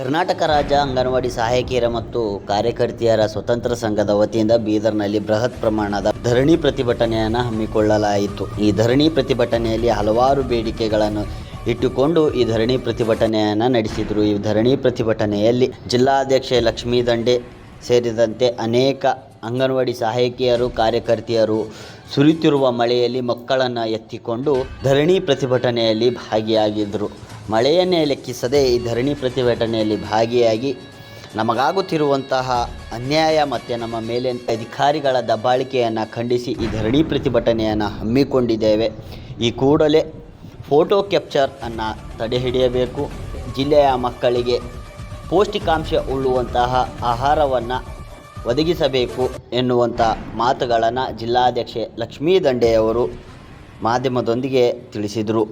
ಕರ್ನಾಟಕ ರಾಜ್ಯ ಅಂಗನವಾಡಿ ಸಹಾಯಕಿಯರ ಮತ್ತು ಕಾರ್ಯಕರ್ತೆಯರ ಸ್ವತಂತ್ರ ಸಂಘದ ವತಿಯಿಂದ ಬೀದರ್ನಲ್ಲಿ ಬೃಹತ್ ಪ್ರಮಾಣದ ಧರಣಿ ಪ್ರತಿಭಟನೆಯನ್ನು ಹಮ್ಮಿಕೊಳ್ಳಲಾಯಿತು. ಈ ಧರಣಿ ಪ್ರತಿಭಟನೆಯಲ್ಲಿ ಹಲವಾರು ಬೇಡಿಕೆಗಳನ್ನು ಇಟ್ಟುಕೊಂಡು ಈ ಧರಣಿ ಪ್ರತಿಭಟನೆಯನ್ನು ನಡೆಸಿದರು. ಈ ಧರಣಿ ಪ್ರತಿಭಟನೆಯಲ್ಲಿ ಜಿಲ್ಲಾಧ್ಯಕ್ಷೆ ಲಕ್ಷ್ಮೀ ದಂಡೆ ಸೇರಿದಂತೆ ಅನೇಕ ಅಂಗನವಾಡಿ ಸಹಾಯಕಿಯರು, ಕಾರ್ಯಕರ್ತೆಯರು ಸುರಿತಿರುವ ಮಳೆಯಲ್ಲಿ ಮಕ್ಕಳನ್ನು ಎತ್ತಿಕೊಂಡು ಧರಣಿ ಪ್ರತಿಭಟನೆಯಲ್ಲಿ ಭಾಗಿಯಾಗಿದ್ದರು ಮಳೆಯನ್ನೇ ಲೆಕ್ಕಿಸದೆ ಈ ಧರಣಿ ಪ್ರತಿಭಟನೆಯಲ್ಲಿ ಭಾಗಿಯಾಗಿ ನಮಗಾಗುತ್ತಿರುವಂತಹ ಅನ್ಯಾಯ ಮತ್ತು ನಮ್ಮ ಮೇಲೆ ಅಧಿಕಾರಿಗಳ ದಬ್ಬಾಳಿಕೆಯನ್ನು ಖಂಡಿಸಿ ಈ ಧರಣಿ ಪ್ರತಿಭಟನೆಯನ್ನು ಹಮ್ಮಿಕೊಂಡಿದ್ದೇವೆ. ಈ ಕೂಡಲೇ ಫೋಟೋ ಕ್ಯಾಪ್ಚರ್ ಅನ್ನು ತಡೆಹಿಡಿಯಬೇಕು ಜಿಲ್ಲೆಯ ಮಕ್ಕಳಿಗೆ ಪೌಷ್ಟಿಕಾಂಶ ಉಳ್ಳುವಂತಹ ಆಹಾರವನ್ನು ಒದಗಿಸಬೇಕು ಎನ್ನುವಂಥ ಮಾತುಗಳನ್ನು ಜಿಲ್ಲಾಧ್ಯಕ್ಷೆ ಲಕ್ಷ್ಮೀ ದಂಡೆಯವರು ಮಾಧ್ಯಮದೊಂದಿಗೆ ತಿಳಿಸಿದರು.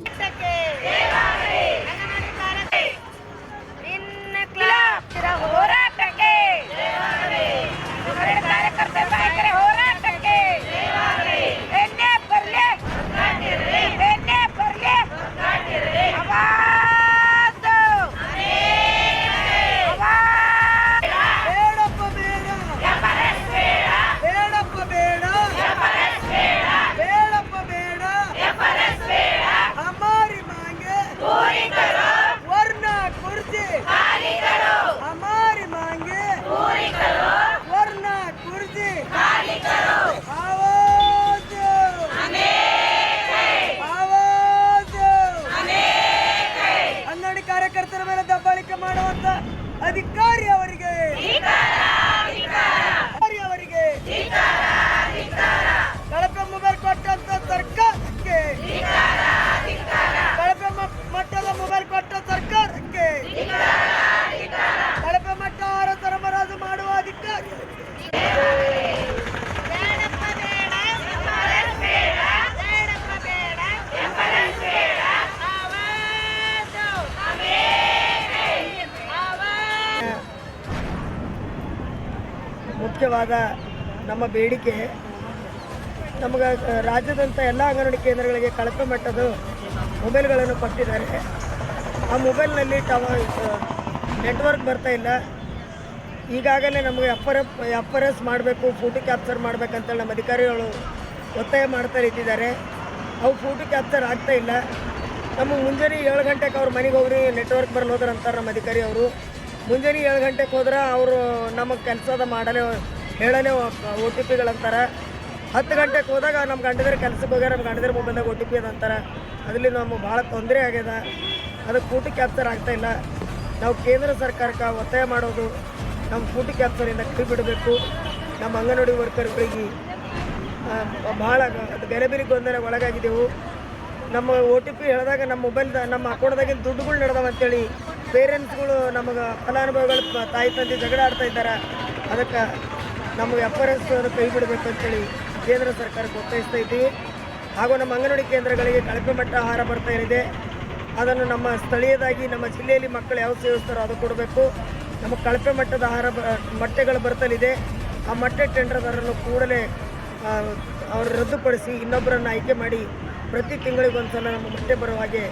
ಅಧಿಕಾರಿ ಅವರಿಗೆ ಅಧಿಕಾರಿ ಅವರಿಗೆ ಕಳಪೆ ಮೊಬೈಲ್ ಕೊಟ್ಟಂತ ಸರ್ಕಾರಕ್ಕೆ ಕಳಪೆ ಮ- ಮಟ್ಟದ ಮೊಬೈಲ್ ಕೊಟ್ಟ ಸರ್ಕಾರಕ್ಕೆ ಕಳಪೆ ಮಟ್ಟ ಆಹಾರ ಸರಬರಾಜು ಮಾಡುವ ಅಧಿಕಾರಿ ಬೇಡಪ್ಪ ಬೇಡ ಬೇಡ ಬೇಡಪ್ಪ ಬೇಡ ಅವಾಜು ಅವಾಜ್ ಮುಖ್ಯವಾದ ನಮ್ಮ ಬೇಡಿಕೆ. ನಮಗೆ ರಾಜ್ಯದಂಥ ಎಲ್ಲ ಅಂಗನವಾಡಿ ಕೇಂದ್ರಗಳಿಗೆ ಕಳಪೆ ಮಟ್ಟದ ಮೊಬೈಲ್ಗಳನ್ನು ಕೊಟ್ಟಿದ್ದಾರೆ. ಆ ಮೊಬೈಲ್ನಲ್ಲಿ ಟವ ನೆಟ್ವರ್ಕ್ ಬರ್ತಾ ಇಲ್ಲ. ಈಗಾಗಲೇ ನಮಗೆ ಎಫ್ ಆರ್ ಎಫ್ ಎಸ್ ಮಾಡಬೇಕು, ಫೋಟೋ ಕ್ಯಾಪ್ಚರ್ ಮಾಡಬೇಕಂತೇಳಿ ನಮ್ಮ ಅಧಿಕಾರಿಗಳು ಒತ್ತಾಯ ಮಾಡ್ತಾ ಇದ್ದಿದ್ದಾರೆ ಅವು ಫೋಟೋ ಕ್ಯಾಪ್ಚರ್ ಆಗ್ತಾ ಇಲ್ಲ. ನಮ್ಮ ಮುಂಜಾನೆ ಏಳು ಗಂಟೆಗೆ ಅವ್ರ ಮನೆಗೆ ಹೋಗ್ರಿ, ನೆಟ್ವರ್ಕ್ ಬರಲು ಹೋದ್ರಂತಾರೆ ನಮ್ಮ ಅಧಿಕಾರಿ ಅವರು. ಮುಂಜಾನೆ ಏಳು ಗಂಟೆಗೆ ಹೋದ್ರೆ ಅವರು ನಮಗೆ ಕೆಲಸದ ಮಾಡಲೇ ಹೇಳಲೇ ಒ ಟಿ ಪಿಗಳಂತಾರೆ ಹತ್ತು ಗಂಟೆಗೆ ಹೋದಾಗ ನಮ್ಮ ಗಂಡದ್ರ ಕೆಲಸಕ್ಕೆ ಹೋಗ್ಯಾರ ನಮ್ಮ ಗಂಡದ್ರ ಮೊಬೈಲ್ದಾಗ ಒ ಟಿ ಪಿ ಅದಂತಾರೆ ಅದರಲ್ಲಿ ನಮಗೆ ಭಾಳ ತೊಂದರೆ ಆಗ್ಯದ ಅದಕ್ಕೆ ಕೂಟಿ ಕ್ಯಾಪ್ಚರ್ ಆಗ್ತಾ ಇಲ್ಲ ನಾವು ಕೇಂದ್ರ ಸರ್ಕಾರಕ್ಕೆ ಒತ್ತಾಯ ಮಾಡೋದು ನಮ್ಮ ಕೂಟಿ ಕ್ಯಾಪ್ಚರಿಂದ ಕೈ ಬಿಡಬೇಕು ನಮ್ಮ ಅಂಗನವಾಡಿ ವರ್ಕರ್ಗಳಿಗೆ ಭಾಳ ಅದು ಗಲಿಬಿಲಿ ಗೊಂದಲ ಒಳಗಾಗಿದ್ದೆವು ನಮ್ಮ ಒ ಟಿ ಪಿ ಹೇಳಿದಾಗ ನಮ್ಮ ಮೊಬೈಲ್ದ ನಮ್ಮ ಅಕೌಂಟ್ದಾಗಿನ ದುಡ್ಡುಗಳು ನಡೆದವ ಅಂತೇಳಿ ಪೇರೆಂಟ್ಸ್ಗಳು ನಮಗೆ ಫಲಾನುಭವಿಗಳು ತಾಯಿ ತಂದೆ ಜಗಳ ಆಡ್ತಾ ಇದ್ದಾರೆ. ಅದಕ್ಕೆ ನಮಗೆ ಎಫರೆನ್ಸ್ ಕೈ ಬಿಡಬೇಕು ಅಂತೇಳಿ ಕೇಂದ್ರ ಸರ್ಕಾರಕ್ಕೆ ಒತ್ತಾಯಿಸ್ತಾ ಇದ್ದೀವಿ. ಹಾಗೂ ನಮ್ಮ ಅಂಗನವಾಡಿ ಕೇಂದ್ರಗಳಿಗೆ ಕಳಪೆ ಮಟ್ಟ ಆಹಾರ ಬರ್ತಾ ಇದೆ. ಅದನ್ನು ನಮ್ಮ ಸ್ಥಳೀಯದಾಗಿ ನಮ್ಮ ಜಿಲ್ಲೆಯಲ್ಲಿ ಮಕ್ಕಳು ಯಾವ ಸೇವಿಸ್ತಾರೋ ಅದು ಕೊಡಬೇಕು. ನಮಗೆ ಕಳಪೆ ಮಟ್ಟದ ಆಹಾರ ಮೊಟ್ಟೆಗಳು ಬರ್ತಲಿದೆ. ಆ ಮೊಟ್ಟೆ ಟೆಂಡರ್ದಾರನ್ನು ಕೂಡಲೇ ಅವರು ರದ್ದುಪಡಿಸಿ ಇನ್ನೊಬ್ಬರನ್ನು ಆಯ್ಕೆ ಮಾಡಿ ಪ್ರತಿ ತಿಂಗಳಿಗೆ ಒಂದು ಸಲ ನಮ್ಮ ಮೊಟ್ಟೆ ಬರುವ ಹಾಗೆ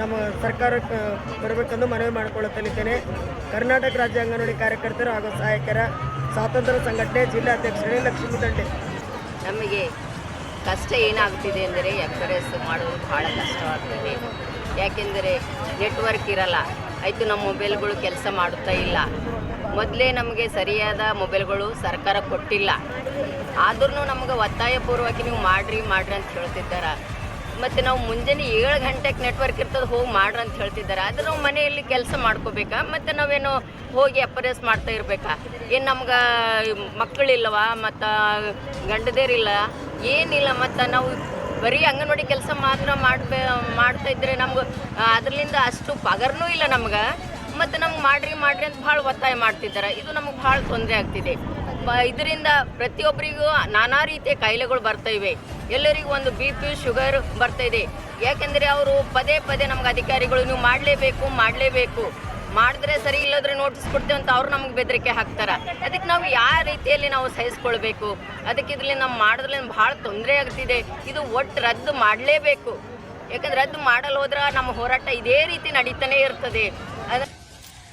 ನಮ್ಮ ಸರ್ಕಾರಕ್ಕೆ ಬರಬೇಕೆಂದು ಮನವಿ ಮಾಡಿಕೊಳ್ಳುತ್ತಲಿದ್ದೇನೆ ಕರ್ನಾಟಕ ರಾಜ್ಯ ಅಂಗನವಾಡಿ ಕಾರ್ಯಕರ್ತರು ಹಾಗೂ ಸಹಾಯಕರ ಸ್ವಾತಂತ್ರ್ಯ ಸಂಘಟನೆ ಜಿಲ್ಲಾಧ್ಯಕ್ಷರೇ ಲಕ್ಷ್ಮೀ ದಂಡೆ ನಮಗೆ ಕಷ್ಟ ಏನಾಗ್ತಿದೆ ಅಂದರೆ ಎಸ್ ಮಾಡೋದು ಭಾಳ ಕಷ್ಟವಾಗ್ತದೆ. ಯಾಕೆಂದರೆ ನೆಟ್ವರ್ಕ್ ಇರಲ್ಲ. ಆಯಿತು, ನಮ್ಮ ಮೊಬೈಲ್ಗಳು ಕೆಲಸ ಮಾಡುತ್ತಾ ಇಲ್ಲ. ಮೊದಲೇ ನಮಗೆ ಸರಿಯಾದ ಮೊಬೈಲ್ಗಳು ಸರ್ಕಾರ ಕೊಟ್ಟಿಲ್ಲ. ಆದ್ರೂ ನಮ್ಗೆ ಒತ್ತಾಯಪೂರ್ವಕ ನೀವು ಮಾಡಿರಿ, ಮಾಡ್ರಿ ಅಂತ ಹೇಳ್ತಿದ್ದಾರೆ? ಮತ್ತು ನಾವು ಮುಂಜಾನೆ ಏಳು ಗಂಟೆಗೆ ನೆಟ್ವರ್ಕ್ ಇರ್ತದೆ, ಹೋಗಿ ಮಾಡ್ರಿ ಅಂತ ಹೇಳ್ತಿದ್ದಾರೆ. ಆದರೆ ನಾವು ಮನೆಯಲ್ಲಿ ಕೆಲಸ ಮಾಡ್ಕೋಬೇಕಾ? ಮತ್ತು ನಾವೇನು ಹೋಗಿ ಅಪರೇಸ್ ಮಾಡ್ತಾ ಇರಬೇಕಾ? ಏನು ನಮ್ಗೆ ಮಕ್ಕಳಿಲ್ಲವ ಮತ್ತು ಗಂಡದೇರಿಲ್ಲ? ಏನಿಲ್ಲ. ಮತ್ತು ನಾವು ಬರೀ ಅಂಗನವಾಡಿ ಕೆಲಸ ಮಾತ್ರ ಮಾಡ್ಬೇ, ಮಾಡ್ತಾ ಇದ್ರೆ ನಮ್ಗೆ ಅದರಿಂದ ಅಷ್ಟು ಪಗಾರನೂ ಇಲ್ಲ ನಮ್ಗೆ. ಮತ್ತು ನಮ್ಗೆ ಮಾಡ್ರಿ ಮಾಡ್ರಿ ಅಂತ ಭಾಳ ಒತ್ತಾಯ ಮಾಡ್ತಿದ್ದಾರೆ. ಇದು ನಮ್ಗೆ ಭಾಳ ತೊಂದರೆ ಆಗ್ತಿದೆ. ಇದರಿಂದ ಪ್ರತಿಯೊಬ್ಬರಿಗೂ ನಾನಾ ರೀತಿಯ ಕಾಯಿಲೆಗಳು ಬರ್ತಾ ಇವೆ. ಎಲ್ಲರಿಗೂ ಒಂದು ಬಿ ಪಿ, ಶುಗರ್ ಬರ್ತಾ ಇದೆ. ಯಾಕೆಂದರೆ ಅವರು ಪದೇ ಪದೇ ನಮ್ಗೆ ಅಧಿಕಾರಿಗಳು, ನೀವು ಮಾಡಲೇಬೇಕು ಮಾಡಲೇಬೇಕು. ಮಾಡಿದ್ರೆ ಸರಿ, ಇಲ್ಲದ್ರೆ ನೋಟಿಸ್ ಕೊಡ್ತೇವೆ ಅಂತ ಅವ್ರು ನಮ್ಗೆ ಬೆದರಿಕೆ ಹಾಕ್ತಾರೆ. ಅದಕ್ಕೆ ನಾವು ಯಾವ ರೀತಿಯಲ್ಲಿ ನಾವು ಸಹಿಸ್ಕೊಳ್ಬೇಕು? ಅದಕ್ಕೆ ಇದರಲ್ಲಿ ನಾವು ಮಾಡಿದ್ರೆ ಭಾಳ ತೊಂದರೆ ಆಗ್ತಿದೆ. ಇದು ಒಟ್ಟು ರದ್ದು ಮಾಡಲೇಬೇಕು. ಯಾಕಂದ್ರೆ ರದ್ದು ಮಾಡಲು ಹೋದ್ರೆ ನಮ್ಮ ಹೋರಾಟ ಇದೇ ರೀತಿ ನಡೀತಾನೆ ಇರ್ತದೆ.